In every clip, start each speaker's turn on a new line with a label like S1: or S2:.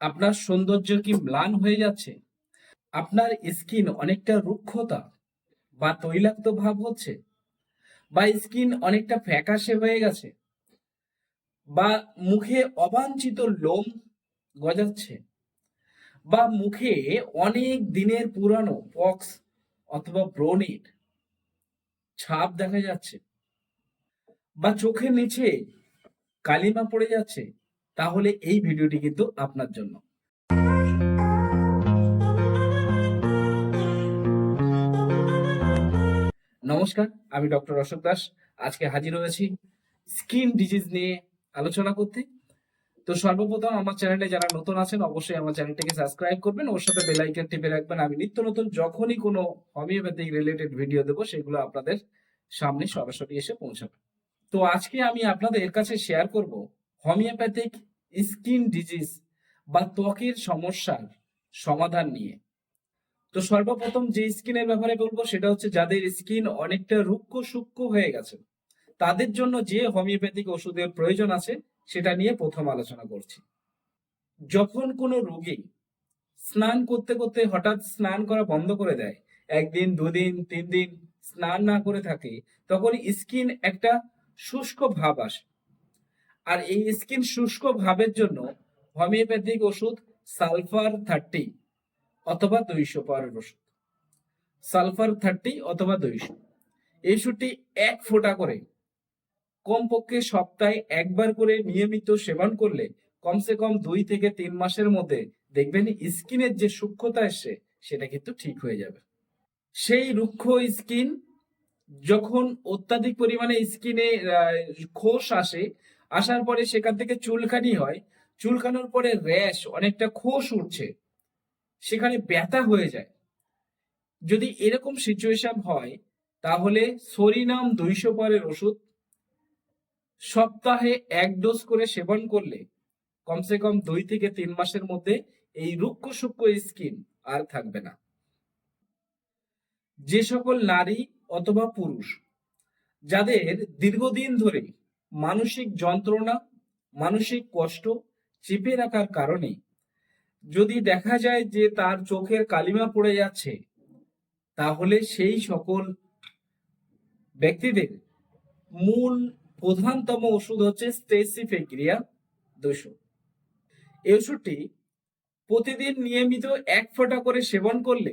S1: আপনার সৌন্দর্য কি ম্লান হয়ে যাচ্ছে? আপনার স্কিন অনেকটা রুক্ষতা বা তৈলাক্ত ভাব হচ্ছে? বা স্কিন অনেকটা ফ্যাকাশে হয়ে গেছে? বা মুখে অবাঞ্ছিত লোম গজাচ্ছে? বা মুখে অনেক দিনের পুরানো পক্স অথবা ব্রণের ছাপ দেখা যাচ্ছে? বা চোখের নিচে কালিমা পড়ে যাচ্ছে? তাহলে এই ভিডিওটি কিন্তু আপনার জন্য। নমস্কার, আমি ডক্টর অশোক দাস। আজকে হাজির হয়েছি স্কিন ডিজিজ নিয়ে আলোচনা করতে। তো সর্বপ্রথম আমার চ্যানেলে যারা নতুন আছেন, অবশ্যই আমার চ্যানেলটিকে সাবস্ক্রাইব করবেন ওর সাথে বেল আইকন টিপে রাখবেন। আমি নিত্য নতুন যখনই কোনো হোমিওপ্যাথিক রিলেটেড ভিডিও দেবো, সেগুলো আপনাদের সামনে সরাসরি এসে পৌঁছাবে। তো আজকে আমি আপনাদের কাছে শেয়ার করব হোমিওপ্যাথিক স্কিন ডিজিজ বা ত্বকের সমস্যার সমাধান নিয়ে। তো সর্বপ্রথম যে স্কিনের ব্যাপারে বলব সেটা হচ্ছে যাদের স্কিন অনেকটা রুক্ষ সূক্ষ্ম হয়ে গেছে, তাদের জন্য যে হোমিওপ্যাথিক ওষুধের প্রয়োজন আছে সেটা নিয়ে প্রথম আলোচনা করছি। যখন কোনো রোগী স্নান করতে করতে হঠাৎ স্নান করা বন্ধ করে দেয়, একদিন, দুদিন তিন দিন স্নান না করে থাকে তখন স্কিন একটা শুষ্ক ভাব আসে। আর এই স্কিন শুষ্ক ভাবের জন্য হোমিওপ্যাথিক ওষুধ সালফার থার্টি অথবা দুইশো পাওয়ারের ওষুধ। সালফার থার্টি অথবা দুইশো। এই ওষুধটি এক ফোঁটা করে কমপক্ষে সপ্তাহে একবার করে নিয়মিত সেবন করলে কমসে কম দুই থেকে তিন মাসের মধ্যে দেখবেন স্কিনের যে সূক্ষ্মতা এসছে সেটা কিন্তু ঠিক হয়ে যাবে। সেই রুক্ষ স্কিন যখন অত্যাধিক পরিমাণে স্কিনে খোস আসে আসার পরে সেখান থেকে চুলকানি হয়। চুলকানোর পরে র্যাশ, অনেকটা খোস উঠছে। সেখানে ব্যথা হয়ে যায়। যদি এরকম সিচুয়েশন হয়, তাহলে সরিনাম দুইশো পরের ওষুধ। সপ্তাহে এক ডোজ করে সেবন করলে কমসে কম দুই থেকে তিন মাসের মধ্যে এই রুক্ষ সূক্ষ্ম স্কিন আর থাকবে না। যে সকল নারী অথবা পুরুষ, যাদের দীর্ঘদিন ধরে মানসিক যন্ত্রণা, মানসিক কষ্ট চেপে রাখার কারণে যদি দেখা যায় যে তার চোখের কালিমা পড়ে যাচ্ছে, তাহলে সেই সকল ব্যক্তিদের মূল প্রধানতম ওষুধ হচ্ছে স্টেসিফেক্রিয়া দুশো এই ওষুধটি প্রতিদিন নিয়মিত এক ফোঁটা করে সেবন করলে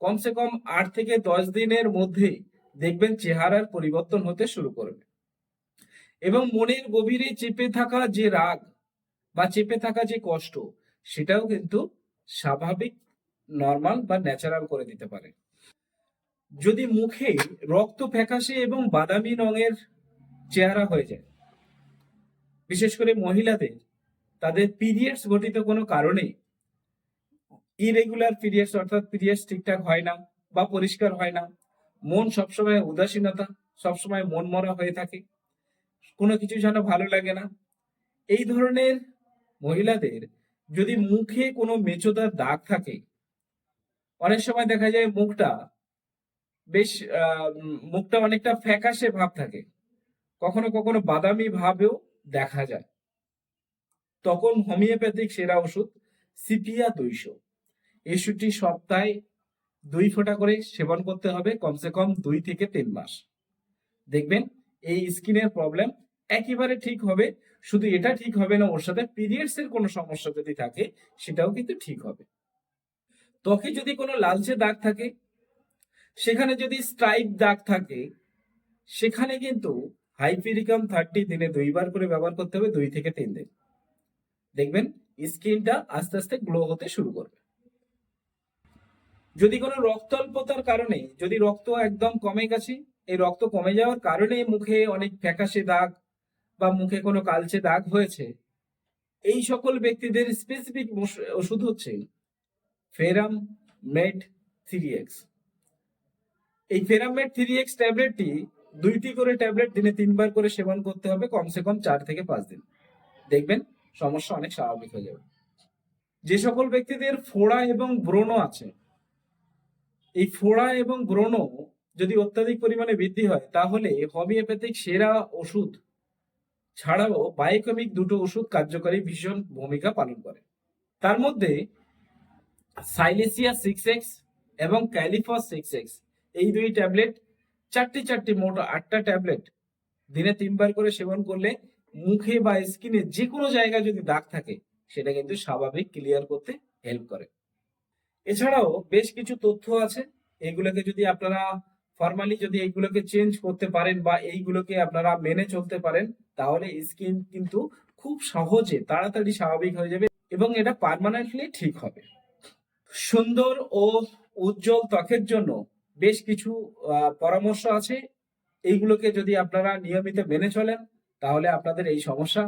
S1: কমসে কম আট থেকে দশ দিনের মধ্যে দেখবেন চেহারার পরিবর্তন হতে শুরু করবে। এবং মনের গভীরে চেপে থাকা যে রাগ বা চেপে থাকা যে কষ্ট, সেটাও কিন্তু স্বাভাবিক নর্মাল বা ন্যাচারাল করে দিতে পারে। যদি মুখে রক্ত ফ্যাকাশে এবং বাদামি রঙের চেহারা হয়ে যায়, বিশেষ করে মহিলাদের, তাদের পিরিয়ডস ঘটিত কোনো কারণে ইরেগুলার পিরিয়ডস অর্থাৎ পিরিয়ডস ঠিকঠাক হয় না বা পরিষ্কার হয় না, মন সবসময় উদাসীনতা, সবসময় মন মরা হয়ে থাকে কোনো কিছু যেন ভালো লাগে না। এই ধরনের মহিলাদের যদি মুখে কোনো মেচোদার দাগ থাকে, অনেক সময় দেখা যায় মুখটা বেশ মুখটা অনেকটা ফ্যাকাশে ভাব থাকে। কখনো কখনো বাদামি ভাবেও দেখা যায়। তখন হোমিওপ্যাথিক সেরা ওষুধ সিপিয়া দুইশো এই ওষুধটি সপ্তাহে দুই ফোঁটা করে সেবন করতে হবে, কমসে কম দুই থেকে তিন মাস। দেখবেন এই স্কিনের প্রবলেম একেবারে ঠিক হবে। শুধু এটা ঠিক হবে না, ওর সাথে পিরিয়ডস এর কোনো সমস্যা যদি থাকে, সেটাও কিন্তু ঠিক হবে। ত্বকে যদি কোনো লালচে দাগ থাকে, সেখানে যদি স্ট্রাইপ দাগ থাকে, সেখানে কিন্তু হাইপিরিকাম থার্টি দিনে দুইবার করে ব্যবহার করতে হবে, দুই থেকে তিন দিন। দেখবেন স্কিনটা আস্তে আস্তে গ্লো হতে শুরু করবে। যদি কোনো রক্ত অল্পতার কারণে, যদি রক্ত একদম কমে গেছে, এই রক্ত কমে যাওয়ার কারণে মুখে অনেক ফ্যাকাশে দাগ বা মুখে কোনো কালচে দাগ হয়েছে? এই সকল ব্যক্তিদের স্পেসিফিক ওষুধ হচ্ছে ফেরাম মেড থ্রি এক্স। এই ফেরাম মেড থ্রি এক্স ট্যাবলেটটি দুইটি করে ট্যাবলেট দিনে তিনবার করে সেবন করতে হবে, কমসে কম চার থেকে পাঁচ দিন। দেখবেন সমস্যা অনেক স্বাভাবিক হয়ে যাবে। যে সকল ব্যক্তিদের ফোড়া এবং ব্রণ আছে, এই ফোড়া এবং ব্রণ যদি অত্যাধিক পরিমাণে বৃদ্ধি হয়, তাহলে হোমিওপ্যাথিক সেরা ওষুধ ছাড়াও বায়োকেমিক দুটো ওষুধ কার্যকারী ভীষণ ভূমিকা পালন করে। তার মধ্যে সাইলেসিয়া সিক্স এক্স এবং ক্যালিফস সিক্স এক্স এই দুই ট্যাবলেট, চারটি চারটি মোট আটটা ট্যাবলেট দিনে তিনবার করে সেবন করলে মুখে বা স্কিনে যে কোনো জায়গায় যদি দাগ থাকে, সেটা কিন্তু স্বাভাবিক ক্লিয়ার করতে হেল্প করে। এছাড়াও বেশ কিছু তথ্য আছে, এগুলোকে যদি আপনারা ফর্মালি যদি এইগুলোকে চেঞ্জ করতে পারেন বা এইগুলোকে আপনারা মেনে চলতে পারেন, তাহলে স্কিন কিন্তু খুব সহজে তাড়াতাড়ি স্বাভাবিক হয়ে যাবে এবং এটা পার্মানেন্টলি ঠিক হবে। সুন্দর ও উজ্জ্বল ত্বকের জন্য বেশ কিছু পরামর্শ আছে। এইগুলোকে যদি আপনারা নিয়মিত মেনে চলেন, তাহলে আপনাদের এই সমস্যা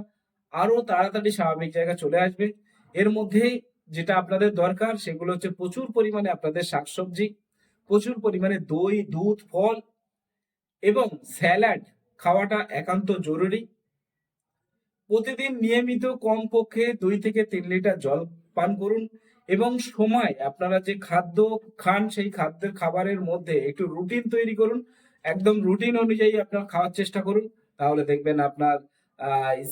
S1: আরও তাড়াতাড়ি স্বাভাবিক জায়গায় চলে আসবে। এর মধ্যে যেটা আপনাদের দরকার, সেগুলো হচ্ছে প্রচুর পরিমাণে আপনাদের শাকসবজি প্রচুর পরিমাণে দই, দুধ, ফল এবং স্যালাড খাওয়াটা একান্ত জরুরি। প্রতিদিন নিয়মিত কমপক্ষে দুই থেকে তিন লিটার জল পান করুন এবং সময় আপনারা যে খাদ্য খান সেই খাদ্যের খাবারের মধ্যে একটু রুটিন তৈরি করুন। একদম রুটিন অনুযায়ী আপনার খাওয়ার চেষ্টা করুন। তাহলে দেখবেন আপনার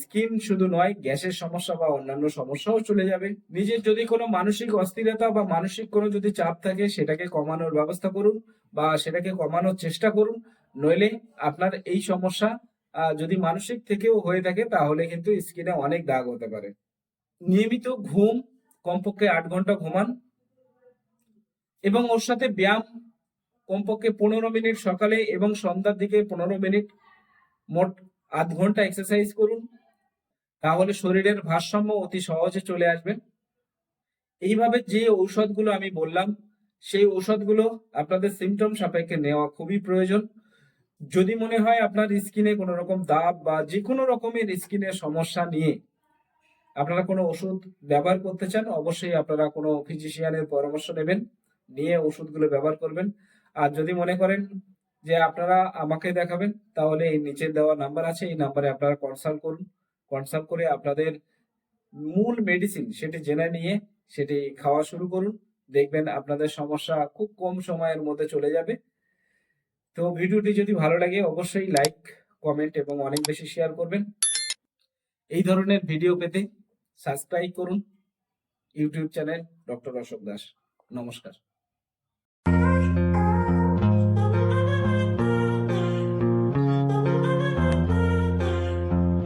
S1: স্কিন শুধু নয়, গ্যাসের সমস্যা বা অন্যান্য সমস্যাও চলে যাবে। নিজের যদি কোনো মানসিক অস্থিরতা বা মানসিক কোনো যদি চাপ থাকে, সেটাকে কমানোর ব্যবস্থা করুন বা সেটাকে কমানোর চেষ্টা করুন। নইলে আপনার এই সমস্যা যদি মানসিক থেকেও হয়ে থাকে, তাহলে কিন্তু স্কিনে অনেক দাগ হতে পারে। নিয়মিত ঘুম, কমপক্ষে আট ঘণ্টা ঘুমান এবং ওর সাথে ব্যায়াম কমপক্ষে পনেরো মিনিট সকালে এবং সন্ধ্যার দিকে পনেরো মিনিট মোট আধ ঘণ্টা এক্সারসাইজ করুন, তাহলে শরীরের ভারসাম্য অতি সহজে চলে আসবে। এইভাবে যে ঔষধগুলো আমি বললাম, সেই ঔষধগুলো আপনাদের সিমটম সাপেক্ষে নেওয়া খুবই প্রয়োজন। যদি মনে হয় আপনার স্কিনে কোনো রকম দাগ বা যে কোনো রকমের স্কিনের সমস্যা নিয়ে আপনারা কোনো ওষুধ ব্যবহার করতে চান, অবশ্যই আপনারা কোনো ফিজিশিয়ানের পরামর্শ নেবেন, নিয়ে ওষুধগুলো ব্যবহার করবেন। আর যদি মনে করেন যে আপনারা আমাকে দেখাবেন, তাহলে এই নিচে দেওয়া নাম্বার আছে, এই নাম্বারে আপনারা কনসাল্ট করুন। কনসাল্ট করে আপনাদের মূল মেডিসিন সেটি জেনে নিয়ে সেটি খাওয়া শুরু করুন। দেখবেন আপনাদের সমস্যা খুব কম সময়ের মধ্যে চলে যাবে। তো ভিডিওটি যদি ভালো লাগে, অবশ্যই লাইক কমেন্ট এবং অনেক বেশি শেয়ার করবেন। এই ধরনের ভিডিও পেতে সাবস্ক্রাইব করুন। YouTube channel doctor Ashok Das নমস্কার।